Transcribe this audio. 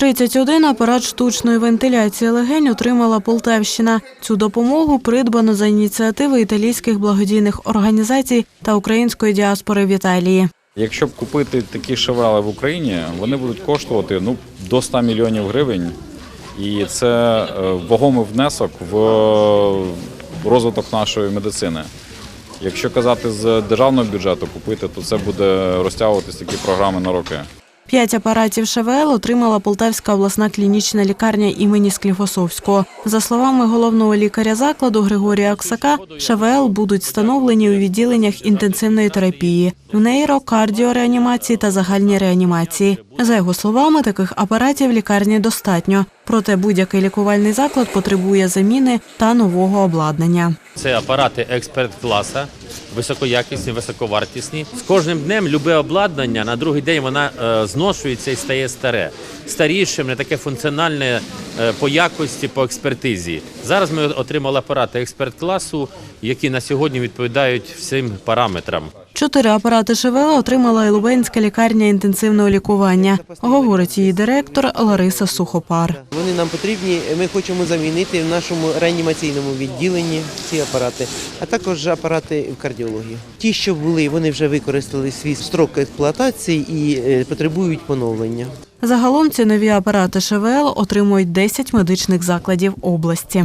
31 апарат штучної вентиляції легень отримала Полтавщина. Цю допомогу придбано за ініціативи італійських благодійних організацій та української діаспори в Італії. Якщо б купити такі шевели в Україні, вони будуть коштувати ну, до 100 мільйонів гривень. І це е, вагомий внесок в розвиток нашої медицини. Якщо казати з державного бюджету купити, то це буде розтягуватись такі програми на роки. П'ять апаратів ШВЛ отримала Полтавська обласна клінічна лікарня імені Скліфосовського. За словами головного лікаря закладу Григорія Оксака, ШВЛ будуть встановлені у відділеннях інтенсивної терапії, в нейро, кардіореанімації та загальній реанімації. За його словами, таких апаратів лікарні достатньо. Проте будь-який лікувальний заклад потребує заміни та нового обладнання. Це апарати експерт класа, високоякісні, високовартісні. З кожним днем любе обладнання на другий день вона е, зношується і стає старе, старішим, не таке функціональне е, по якості, по експертизі. Зараз ми отримали апарати експерт класу, які на сьогодні відповідають всім параметрам. Чотири апарати ШВЛ отримала і Лубенська лікарня інтенсивного лікування, говорить її директор Лариса Сухопар. Вони нам потрібні. Ми хочемо замінити в нашому реанімаційному відділенні ці апарати, а також апарати в кардіології. Ті, що були, вони вже використали свій строк експлуатації і е, потребують поновлення. Загалом ці нові апарати ШВЛ отримують 10 медичних закладів області.